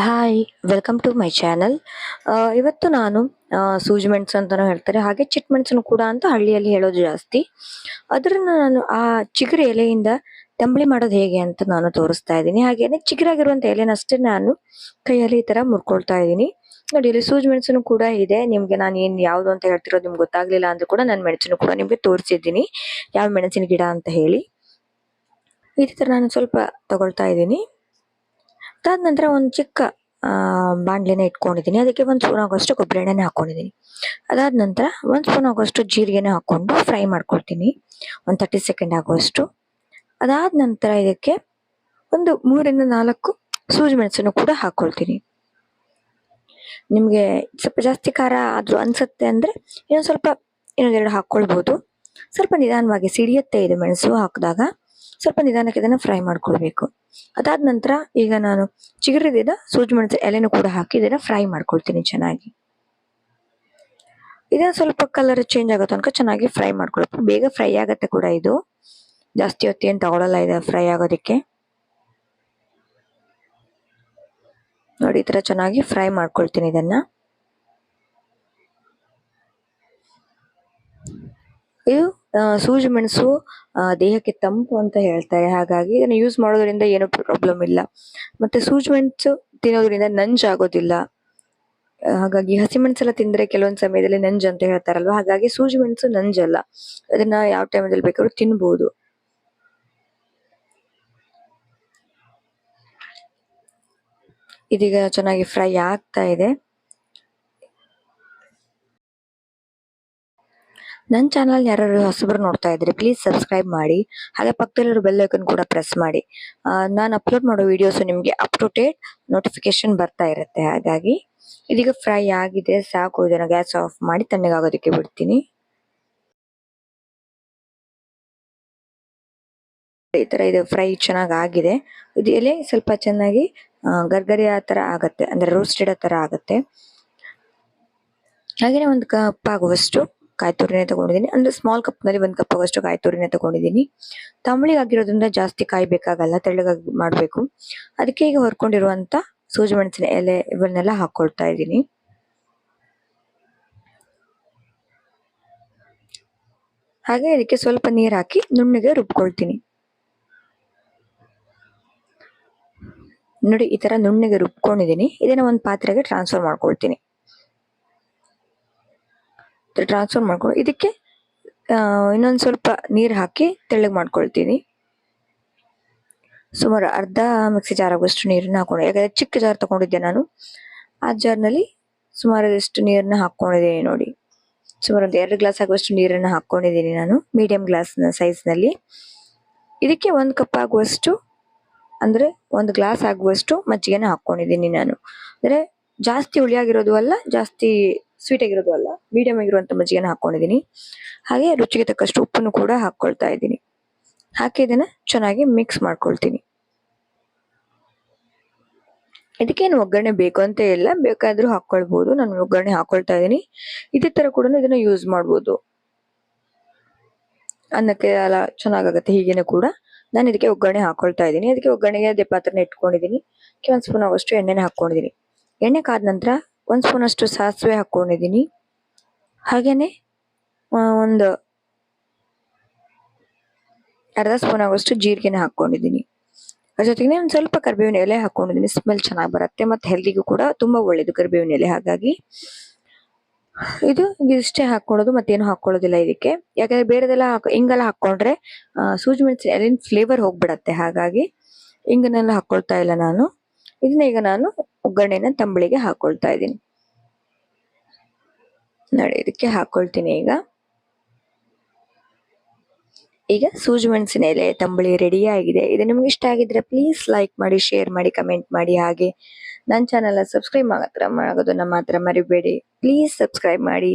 Hi welcome to my channel ಇವತ್ತು ನಾನು ಸೂಜಿ ಮೆಣಸು ಅಂತಲೂ ಹೇಳ್ತಾರೆ. ಹಾಗೆ ಚಿಟ್ ಮೆಣಸನ್ನು ಕೂಡ ಅಂತ ಹಳ್ಳಿಯಲ್ಲಿ ಹೇಳೋದು ಜಾಸ್ತಿ. ಅದರನ್ನು ನಾನು ಆ ಚಿಗುರು ಎಲೆಯಿಂದ ತಂಬಳಿ ಮಾಡೋದು ಹೇಗೆ ಅಂತ ನಾನು ತೋರಿಸ್ತಾ ಇದ್ದೀನಿ. ಹಾಗೆಯೇ ಚಿಗುರಾಗಿರುವಂಥ ಎಲೆನಷ್ಟೇ ನಾನು ಕೈಯಲ್ಲಿ ಈ ಥರ ಮುರ್ಕೊಳ್ತಾ ಇದ್ದೀನಿ. ನೋಡಿ, ಇಲ್ಲಿ ಸೂಜಿ ಮೆಣಸನ್ನು ಕೂಡ ಇದೆ. ನಿಮಗೆ ನಾನು ಏನು ಯಾವುದು ಅಂತ ಹೇಳ್ತಿರೋದು ನಿಮ್ಗೆ ಗೊತ್ತಾಗಲಿಲ್ಲ ಅಂದ್ರೂ ಕೂಡ ನಾನು ಮೆಣಸನ್ನು ಕೂಡ ನಿಮಗೆ ತೋರಿಸಿದ್ದೀನಿ. ಯಾವ ಮೆಣಸಿನ ಗಿಡ ಅಂತ ಹೇಳಿ. ಈ ಥರ ನಾನು ಸ್ವಲ್ಪ ತಗೊಳ್ತಾ ಇದ್ದೀನಿ. ಅದಾದ ನಂತರ ಒಂದು ಚಿಕ್ಕ ಬಾಣಲೆನ ಇಟ್ಕೊಂಡಿದ್ದೀನಿ ಅದಕ್ಕೆ ಒಂದು ಸ್ಪೂನ್ ಆಗೋಷ್ಟು ಕೊಬ್ಬರಿ ಎಣ್ಣೆನೇ ಹಾಕೊಂಡಿದ್ದೀನಿ ಅದಾದ ನಂತರ ಒಂದು ಸ್ಪೂನ್ ಆಗೋಷ್ಟು ಜೀರಿಗೆನ ಹಾಕ್ಕೊಂಡು ಫ್ರೈ ಮಾಡ್ಕೊಳ್ತೀನಿ ಒಂದು ತರ್ಟಿ ಸೆಕೆಂಡ್ ಆಗೋಷ್ಟು ಅದಾದ ನಂತರ ಇದಕ್ಕೆ ಒಂದು ಮೂರಿಂದ ನಾಲ್ಕು ಸೂಜಿ ಮೆಣಸನ್ನು ಕೂಡ ಹಾಕೊಳ್ತೀನಿ. ನಿಮಗೆ ಸ್ವಲ್ಪ ಜಾಸ್ತಿ ಖಾರ ಆದರೂ ಅನಿಸುತ್ತೆ ಅಂದರೆ ಇನ್ನೊಂದು ಸ್ವಲ್ಪ ಇನ್ನೊಂದೆರಡು ಹಾಕ್ಕೊಳ್ಬೋದು ಸ್ವಲ್ಪ ನಿಧಾನವಾಗಿ ಸಿಡಿಯುತ್ತೆ ಇದು ಮೆಣಸು ಹಾಕಿದಾಗ. ಸ್ವಲ್ಪ ನಿಧಾನಕ್ಕೆ ಇದನ್ನು ಫ್ರೈ ಮಾಡ್ಕೊಳ್ಬೇಕು. ಅದಾದ ನಂತರ ಈಗ ನಾನು ಚಿಗುರಿದ ಸೂಜಿ ಮೆಣಸು ಎಲೆನೂ ಕೂಡ ಹಾಕಿ ಇದನ್ನು ಫ್ರೈ ಮಾಡ್ಕೊಳ್ತೀನಿ ಚೆನ್ನಾಗಿ. ಇದನ್ನು ಸ್ವಲ್ಪ ಕಲರ್ ಚೇಂಜ್ ಆಗೋ ತನಕ ಚೆನ್ನಾಗಿ ಫ್ರೈ ಮಾಡ್ಕೊಳ್ಬೇಕು. ಬೇಗ ಫ್ರೈ ಆಗುತ್ತೆ ಕೂಡ ಇದು. ಜಾಸ್ತಿ ಹೊತ್ತು ತಗೊಳ್ಳಲ್ಲ ಇದೆ ಫ್ರೈ ಆಗೋದಕ್ಕೆ. ನೋಡಿ, ಈ ಥರ ಚೆನ್ನಾಗಿ ಫ್ರೈ ಮಾಡ್ಕೊಳ್ತೀನಿ ಇದನ್ನು. ಇದು ಸೂಜಿ ಮೆಣಸು ದೇಹಕ್ಕೆ ತಂಪು ಅಂತ ಹೇಳ್ತಾರೆ. ಹಾಗಾಗಿ ಇದನ್ನ ಯೂಸ್ ಮಾಡೋದ್ರಿಂದ ಏನು ಪ್ರಾಬ್ಲಮ್ ಇಲ್ಲ. ಮತ್ತೆ ಸೂಜಿ ಮೆಣಸು ತಿನ್ನೋದ್ರಿಂದ ನಂಜಾಗೋದಿಲ್ಲ ಹಾಗಾಗಿ ಹಸಿಮೆಣಸೆಲ್ಲ ತಿಂದ್ರೆ ಕೆಲವೊಂದು ಸಮಯದಲ್ಲಿ ನಂಜು ಅಂತ ಹೇಳ್ತಾರಲ್ವ? ಹಾಗಾಗಿ ಸೂಜಿ ಮೆಣಸು ನಂಜಲ್ಲ. ಅದನ್ನ ಯಾವ ಟೈಮಲ್ಲಿ ಬೇಕಾದ್ರೂ ತಿನ್ಬಹುದು ಇದೀಗ ಚೆನ್ನಾಗಿ ಫ್ರೈ ಆಗ್ತಾ ಇದೆ. ನನ್ನ ಚಾನಲ್ ಯಾರು ಹೊಸಬರು ನೋಡ್ತಾ ಇದ್ರೆ ಪ್ಲೀಸ್ ಸಬ್ಸ್ಕ್ರೈಬ್ ಮಾಡಿ, ಹಾಗೆ ಪಕ್ಕದಲ್ಲಿರೋ ಬೆಲ್ ಐಕನ್ ಕೂಡ ಪ್ರೆಸ್ ಮಾಡಿ. ನಾನು ಅಪ್ಲೋಡ್ ಮಾಡೋ ವಿಡಿಯೋಸ್ ನಿಮಗೆ ಅಪ್ ಟು ಡೇಟ್ ನೋಟಿಫಿಕೇಶನ್ ಬರ್ತಾ ಇರುತ್ತೆ. ಹಾಗಾಗಿ ಇದೀಗ ಫ್ರೈ ಆಗಿದೆ, ಸಾಕು, ಇದನ್ನು ಗ್ಯಾಸ್ ಆಫ್ ಮಾಡಿ ತಣ್ಣಗಾಗೋದಕ್ಕೆ ಬಿಡ್ತೀನಿ. ಈ ಥರ ಇದು ಫ್ರೈ ಚೆನ್ನಾಗಿ ಆಗಿದೆ. ಇದು ಎಲೆ ಸ್ವಲ್ಪ ಚೆನ್ನಾಗಿ ಗರ್ಗರಿ ಆ ಥರ ಆಗುತ್ತೆ, ಅಂದರೆ ರೋಸ್ಟೆಡ್ ಆ ಥರ ಆಗುತ್ತೆ. ಹಾಗೆಯೇ ಒಂದು ಕಪ್ ಆಗುವಷ್ಟು ಕಾಯಿ ತುರಿನೇ ತಗೊಂಡಿದ್ದೀನಿ. ಅಂದ್ರೆ ಸ್ಮಾಲ್ ಕಪ್ನಲ್ಲಿ ಒಂದು ಕಪ್ ಆಗುವಷ್ಟು ಕಾಯಿ ತುರಿನೇ ತಗೊಂಡಿದ್ದೀನಿ. ತಂಬಳಿಗೆ ಆಗಿರೋದ್ರಿಂದ ಜಾಸ್ತಿ ಕಾಯಿ ಬೇಕಾಗಲ್ಲ ತೆಳ್ಳಗಾಗಿ ಮಾಡ್ಬೇಕು. ಅದಕ್ಕೆ ಈಗ ಹೊರ್ಕೊಂಡಿರುವಂತ ಸೂಜಿ ಮೆಣಸಿನ ಎಲೆ ಇವನ್ನೆಲ್ಲ ಹಾಕೊಳ್ತಾ ಇದ್ದೀನಿ. ಹಾಗೆ ಇದಕ್ಕೆ ಸ್ವಲ್ಪ ನೀರು ಹಾಕಿ ನುಣ್ಣಗೆ ರುಬ್ಕೊಳ್ತೀನಿ. ನೋಡಿ, ಈ ತರ ನುಣ್ಣಗೆ ರುಬ್ಕೊಂಡಿದ್ದೀನಿ. ಇದನ್ನ ಒಂದು ಪಾತ್ರೆಗೆ ಟ್ರಾನ್ಸ್ಫರ್ ಮಾಡ್ಕೊಳ್ತೀನಿ. ಟ್ರಾನ್ಸ್ಫರ್ ಮಾಡ್ಕೊಂಡು ಇದಕ್ಕೆ ಇನ್ನೊಂದು ಸ್ವಲ್ಪ ನೀರು ಹಾಕಿ ತೆಳ್ಳಗೆ ಮಾಡ್ಕೊಳ್ತೀನಿ. ಸುಮಾರು ಅರ್ಧ ಮಿಕ್ಸಿ ಜಾರ್ ಆಗುವಷ್ಟು ನೀರನ್ನ ಹಾಕೊಂಡು ಯಾಕಂದರೆ ಚಿಕ್ಕ ಜಾರ್ ತಗೊಂಡಿದ್ದೆ ನಾನು. ಆ ಜಾರ್ನಲ್ಲಿ ಸುಮಾರು ಎಷ್ಟು ನೀರನ್ನ ಹಾಕೊಂಡಿದ್ದೀನಿ ನೋಡಿ. ಸುಮಾರು ಒಂದು ಎರಡು ಗ್ಲಾಸ್ ಆಗುವಷ್ಟು ನೀರನ್ನ ಹಾಕೊಂಡಿದ್ದೀನಿ ನಾನು ಮೀಡಿಯಂ ಗ್ಲಾಸ್ನ ಸೈಜ್ನಲ್ಲಿ ಇದಕ್ಕೆ ಒಂದು ಕಪ್ ಆಗುವಷ್ಟು, ಅಂದ್ರೆ ಒಂದು ಗ್ಲಾಸ್ ಆಗುವಷ್ಟು ಮಜ್ಜಿಗೆನ ಹಾಕೊಂಡಿದ್ದೀನಿ ನಾನು. ಅಂದ್ರೆ ಜಾಸ್ತಿ ಹುಳಿಯಾಗಿರೋದು ಅಲ್ಲ, ಜಾಸ್ತಿ ಸ್ವೀಟ್ ಆಗಿರೋದು ಅಲ್ಲ ಮೀಡಿಯಂ ಆಗಿರುವಂತ ಮಜ್ಜಿಗೆನ ಹಾಕೊಂಡಿದ್ದೀನಿ. ಹಾಗೆ ರುಚಿಗೆ ತಕ್ಕಷ್ಟು ಉಪ್ಪನ್ನು ಕೂಡ ಹಾಕೊಳ್ತಾ ಇದ್ದೀನಿ. ಹಾಕಿ ಇದನ್ನ ಚೆನ್ನಾಗಿ ಮಿಕ್ಸ್ ಮಾಡ್ಕೊಳ್ತೀನಿ. ಇದಕ್ಕೇನು ಒಗ್ಗರಣೆ ಬೇಕು ಅಂತ ಇಲ್ಲ, ಬೇಕಾದ್ರೂ ಹಾಕೊಳ್ಬಹುದು ನಾನು ಒಗ್ಗರಣೆ ಹಾಕೊಳ್ತಾ ಇದ್ದೀನಿ. ಇದೇ ತರ ಕೂಡ ಇದನ್ನ ಯೂಸ್ ಮಾಡ್ಬೋದು. ಅನ್ನಕ್ಕೆ ಎಲ್ಲ ಚೆನ್ನಾಗಾಗತ್ತೆ ಹೀಗೇನೆ ಕೂಡ. ನಾನು ಇದಕ್ಕೆ ಒಗ್ಗರಣೆ ಹಾಕೊಳ್ತಾ ಇದ್ದೀನಿ. ಅದಕ್ಕೆ ಒಗ್ಗರಣೆಗೆ ಅದೇ ಪಾತ್ರನ ಇಟ್ಕೊಂಡಿದ್ದೀನಿ. ಒಂದು ಸ್ಪೂನ್ ಆಗುವಷ್ಟು ಎಣ್ಣೆನ ಹಾಕೊಂಡಿದ್ದೀನಿ. ಎಣ್ಣೆ ಕಾದ ನಂತರ ಒಂದ್ ಸ್ಪೂನಷ್ಟು ಸಾಸಿವೆ ಹಾಕ್ಕೊಂಡಿದ್ದೀನಿ ಹಾಗೆಯೇ ಒಂದು ಅರ್ಧ ಸ್ಪೂನ್ ಆಗುವಷ್ಟು ಜೀರಿಗೆನ ಹಾಕೊಂಡಿದ್ದೀನಿ. ಅದ್ರ ಜೊತೆಗೆ ಒಂದು ಸ್ವಲ್ಪ ಕರಿಬೇವಿನ ಎಲೆ ಹಾಕೊಂಡಿದ್ದೀನಿ. ಸ್ಮೆಲ್ ಚೆನ್ನಾಗಿ ಬರುತ್ತೆ ಮತ್ತೆ ಹೆಲ್ದಿಗೂ ಕೂಡ ತುಂಬ ಒಳ್ಳೇದು ಕರಿಬೇವಿನ ಎಲೆ ಹಾಗಾಗಿ. ಇದು ಇಷ್ಟೇ ಹಾಕ್ಕೊಳ್ಳೋದು ಮತ್ತೇನು ಹಾಕ್ಕೊಳ್ಳೋದಿಲ್ಲ ಇದಕ್ಕೆ. ಯಾಕಂದ್ರೆ ಬೇರೆದೆಲ್ಲ ಹಾಕ್- ಹಿಂಗೆಲ್ಲ ಹಾಕೊಂಡ್ರೆ ಆ, ಸೂಜಿ ಮೆಣಸಿನ ಎಲೆನ ಫ್ಲೇವರ್ ಹೋಗಿಬಿಡತ್ತೆ ಹಾಗಾಗಿ. ಹಿಂಗನ್ನೆಲ್ಲ ಹಾಕ್ಕೊಳ್ತಾ ಇಲ್ಲ ನಾನು. ಇದನ್ನ ಈಗ ನಾನು ಒಗ್ಗರಣೆನ ತಂಬಳಿಗೆ ಹಾಕೊಳ್ತಾ ಇದ್ದೀನಿ. ನೋಡಿ, ಇದಕ್ಕೆ ಹಾಕೊಳ್ತೀನಿ ಈಗ. ಈಗ ಸೂಜಿ ಮೆಣಸಿನ ಎಲೆ, ತಂಬಳಿ ರೆಡಿ ಆಗಿದೆ. ಇದು ನಿಮ್ಗೆ ಇಷ್ಟ ಆಗಿದ್ರೆ ಪ್ಲೀಸ್ ಲೈಕ್ ಮಾಡಿ ಶೇರ್ ಮಾಡಿ ಕಮೆಂಟ್ ಮಾಡಿ. ಹಾಗೆ ನನ್ನ ಚಾನೆಲ್ ಸಬ್ಸ್ಕ್ರೈಬ್ ಮಾಡೋದನ್ನ ಮಾತ್ರ ಮರಿಬೇಡಿ. ಪ್ಲೀಸ್ ಸಬ್ಸ್ಕ್ರೈಬ್ ಮಾಡಿ.